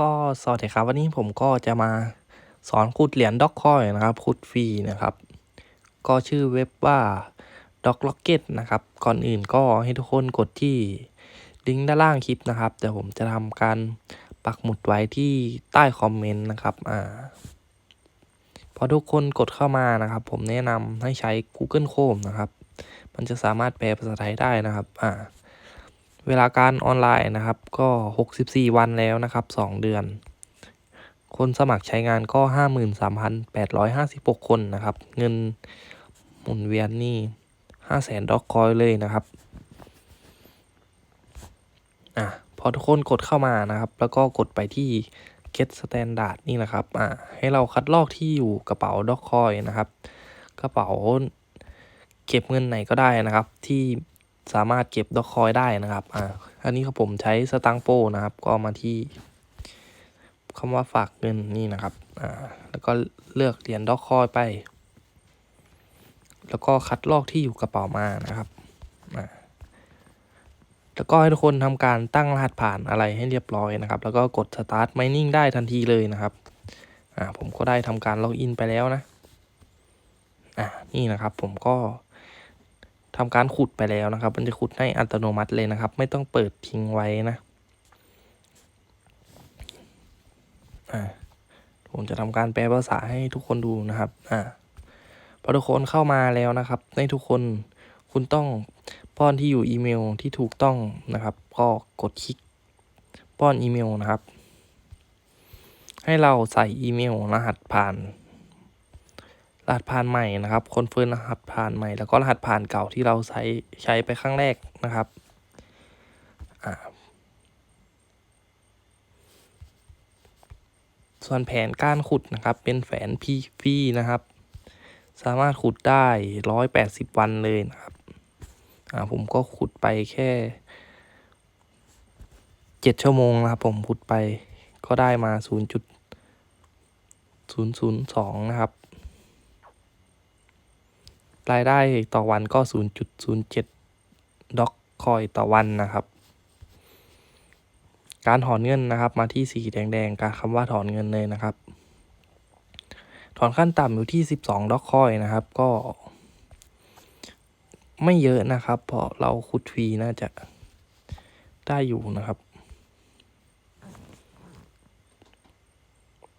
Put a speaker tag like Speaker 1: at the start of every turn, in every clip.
Speaker 1: ก็สวัสดีครับ วันนี้ผมก็จะมาสอนขุดเหรียญด็อกคอยนะครับขุดฟรีนะครับ ก็ชื่อเว็บว่า Doc Rocket นะครับ ก่อนอื่นก็ให้ทุกคนกดที่ลิงก์ด้านล่างคลิปนะครับเดี๋ยวผมจะทำการปักหมุดไว้ที่ใต้คอมเมนต์นะครับอ่าพอทุกคนกดเข้ามานะครับ ผมแนะนำให้ใช้ Google Chrome นะครับ มันจะสามารถแปลภาษาไทยได้นะครับอ่า เวลาการออนไลน์นะครับก็ 64 วันแล้วนะครับ 2 เดือน คนสมัครใช้งานก็ 53,856 คนนะครับ เงินหมุนเวียนนี่500,000ด็อกคอยเลยนะครับอะพอทุกคนกดเข้ามานะครับ แล้วก็กดไปที่ get standard นี่นะครับอะให้เราคัดลอกที่อยู่กระเป๋าด็อกคอยนะครับ กระเป๋าเก็บเงินไหนก็ได้นะครับที่ สามารถเก็บด็อกคอยได้นะครับ อ่า อันนี้ครับผมใช้สตังโปนะครับ ก็มาที่คำว่าฝากเงินนี่นะครับ อ่า แล้วก็เลือกเหรียญด็อกคอยไป แล้วก็คัดลอกที่อยู่กระเป๋ามานะครับ อ่า แล้วก็ให้ทุกคนทำการตั้งรหัสผ่านอะไรให้เรียบร้อยนะครับ แล้วก็กด start mining ได้ทันทีเลยนะครับ อ่า ผมก็ได้ทำการล็อกอินไปแล้วนะ อ่า นี่นะครับผมก็ ทำการขุดไปแล้วนะครับ มันจะขุดให้อัตโนมัติเลยนะครับ ไม่ต้องเปิดทิ้งไว้นะอ่าผมจะทำการแปลภาษาให้ทุกคนดูนะครับอ่าพอทุกคนเข้ามาแล้วนะครับ ให้ทุกคนคุณต้องป้อนที่อยู่อีเมลที่ถูกต้องนะครับ ก็กดคลิกป้อนอีเมลนะครับ ให้เราใส่อีเมลรหัสผ่าน รหัสผ่านใหม่นะครับคอนเฟิร์มรหัสผ่านใหม่แล้วก็รหัสผ่านเก่าที่เราใช้ใช้ไปครั้งแรกนะครับส่วนแผนการขุดนะครับเป็นแผนพีฟีนะครับ สามารถขุดได้ร้อยแปดสิบวันเลยนะครับผมก็ขุดไปแค่เจ็ดชั่วโมงนะครับ ผมขุดไปก็ได้มาศูนย์จุดศูนย์ศูนย์สองนะครับ รายได้ต่อวันก็ 0.07 ด็อกคอยต่อวันนะครับ การถอนเงินนะครับ มาที่สีแดงๆการคำว่าถอนเงินเลยนะครับ ถอนขั้นต่ำอยู่ที่ 12 ด็อกคอยนะครับ ก็ ไม่เยอะนะครับ เพราะเราขุดฟรีน่าจะได้อยู่นะครับ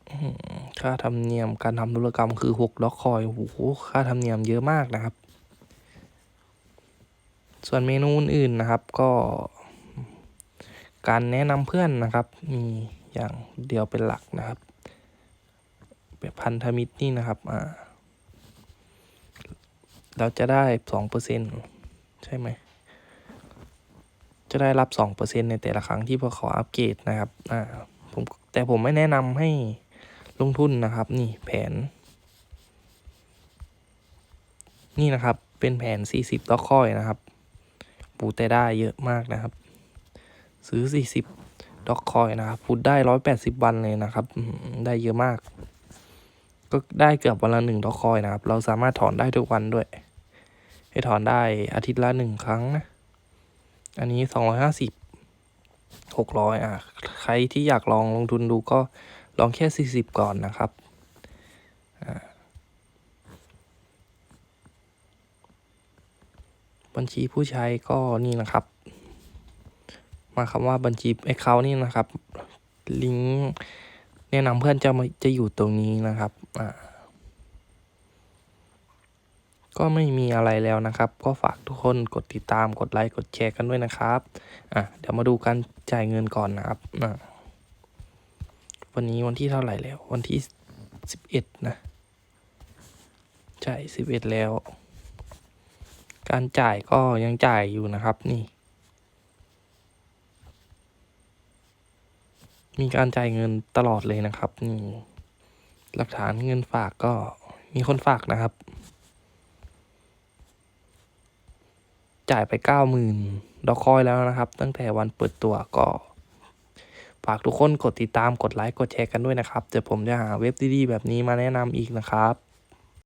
Speaker 1: อืม ค่าธรรมเนียมการทำธุรกรรมคือ6ด็อกคอยโอ้โหค่าธรรมเนียมเยอะมากนะครับ ส่วนเมนูอื่นๆนะครับก็ การแนะนำเพื่อนนะครับ มีอย่างเดียวเป็นหลักนะครับแบบพันธมิตรนี่นะครับอ่าเราจะได้สองเปอร์เซ็นใช่ไหม จะได้รับสองเปอร์เซ็นในแต่ละครั้งที่พวกเขาอัปเกรดนะครับอ่าผมแต่ผมไม่แนะนำให้ ลงทุนนะครับนี่แผน นี่นะครับเป็นแผน 40ด็อกคอยนะครับปูแต่ได้เยอะมากนะครับ ซื้อ 40ด็อกคอยนะครับพูดได้ 180 วันเลยนะครับ ได้เยอะมาก ก็ได้เกือบวันละหนึ่งด็อกคอยนะครับ เราสามารถถอนได้ทุกวันด้วย ให้ถอนได้อาทิตย์ละหนึ่งครั้งนะอันนี้ 250 600อะใครที่อยากลองลงทุนดูก็ ลองแค่ 40 ก่อนนะครับบัญชีผู้ใช้ก็นี่นะครับ มาคำว่าบัญชีไอ้เขานี่นะครับ ลิงก์แนะนำเพื่อนจะมาจะอยู่ตรงนี้นะครับอ่าก็ไม่มีอะไรแล้วนะครับ ก็ฝากทุกคนกดติดตามกดไลค์กดแชร์กันด้วยนะครับ อะเดี๋ยวมาดูการจ่ายเงินก่อนนะครับอะ วันนี้วันที่เท่าไหร่แล้ว วันที่สิบเอ็ดนะ ใช่สิบเอ็ดแล้ว การจ่ายก็ยังจ่ายอยู่นะครับ นี่ มีการจ่ายเงินตลอดเลยนะครับ นี่ หลักฐานเงินฝากก็มีคนฝากนะครับ จ่ายไปเก้าหมื่นดอกคอยแล้วนะครับ ตั้งแต่วันเปิดตัวก็ ฝากทุกคนกดติดตามกดไลค์กดแชร์กันด้วยนะครับเดี๋ยวผมจะหาเว็บดีๆแบบนี้มาแนะนำอีกนะครับ